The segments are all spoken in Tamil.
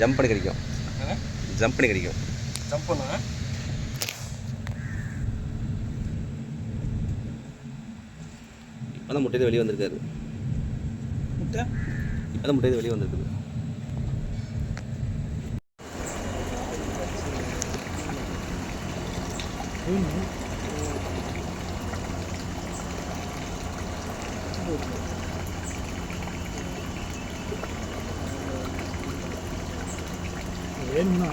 ஜம்ப் பண்ணி கிடைக்கும். ஜம்ப் பண்ணி கிடைக்கும். ஜம்ப் பண்ணுங்க இப்போ தான் வெளியே வந்திருக்காரு. முட்டை? இப்போ வெளியே வந்திருக்குது. Mm-hmm. வேணும்னா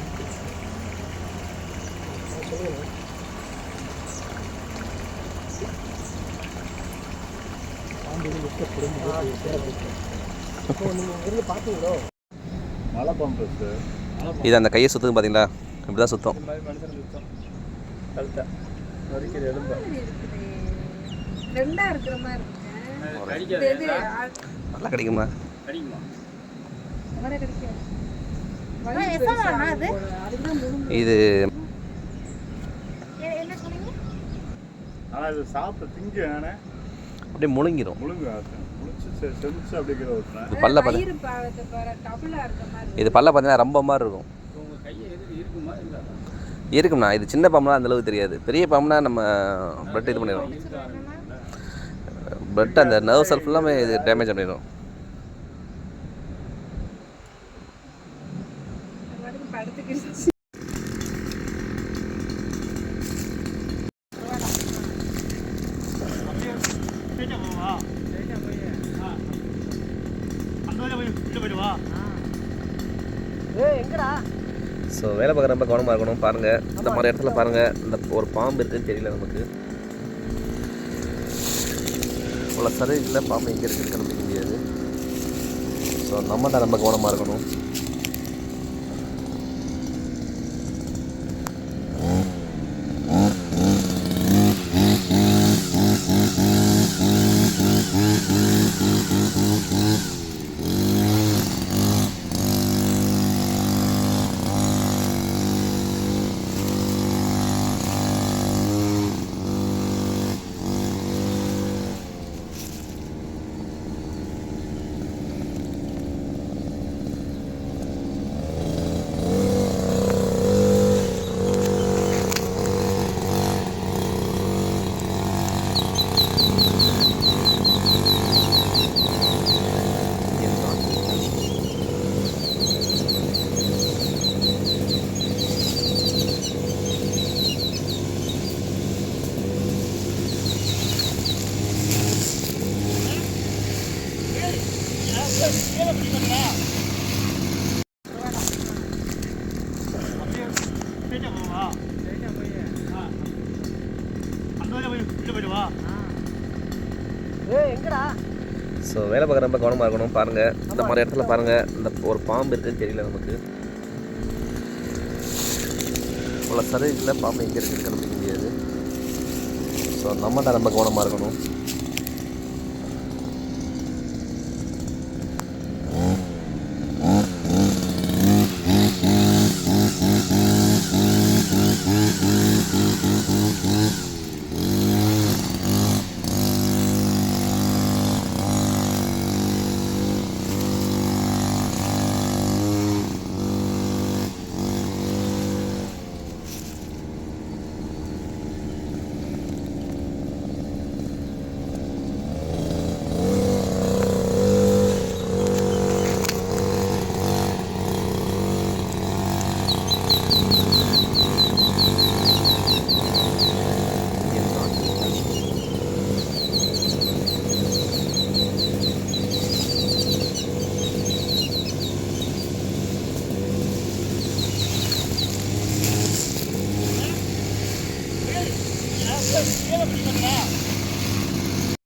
பம்பஸ் இது அந்த கையை சுற்றுது பார்த்தீங்களா? இப்படி தான் சுத்தம் நல்லா கிடைக்குமா? இது ஆனால் இது சாப்பிட்டு திங்க நானே அப்படியே முழுங்கிரும். முழுங்கு முழிச்சு செ- செமிச்சு அப்படியே கீழே ஊற்றுனேன் இது பல்ல பார்த்து வயிறு பாகத்தை பாரு, டபுளா இருக்க மாதிரி இருக்கு. இது பல்ல பார்த்தீங்கன்னா ரொம்ப மாதிரி இருக்கும். இருக்கும்ண்ணா. இது சின்ன பாம்புனா அந்த அளவுக்கு தெரியாது. பெரிய பாம்புனா நம்ம பிளட் இது பண்ணிடும் பிளட் அந்த நர்வ் செல் ஃபுல்லாமே இது டேமேஜ் பண்ணிடும். அது ஸோ வேலை பார்க்குற ரொம்ப கவனமாக இருக்கணும். பாருங்கள் இந்த மாதிரி இடத்துல பாருங்கள் இந்த ஒரு பாம்பு இருக்குன்னு தெரியல நமக்கு. இவ்வளோ இல்லை பாம்பு எங்கே இருக்குன்னு கண்டுபிடிக்க முடியாது. ஸோ நம்ம தான் ரொம்ப கவனமாக இருக்கணும். ஸோ வேலை பார்க்குற ரொம்ப கவனமாக இருக்கணும். பாருங்கள் இந்த மாதிரி இடத்துல பாருங்கள் இந்த ஒரு பாம்பு இருக்குன்னு தெரியல நமக்கு. இவ்வளோ சரீரத்தில் பாம்பு எங்கே இருக்குன்னு கண்டுபிடிக்க முடியாது. ஸோ நம்ம தான் ரொம்ப கவனமாக இருக்கணும். esquerda, esquerda, esquerda.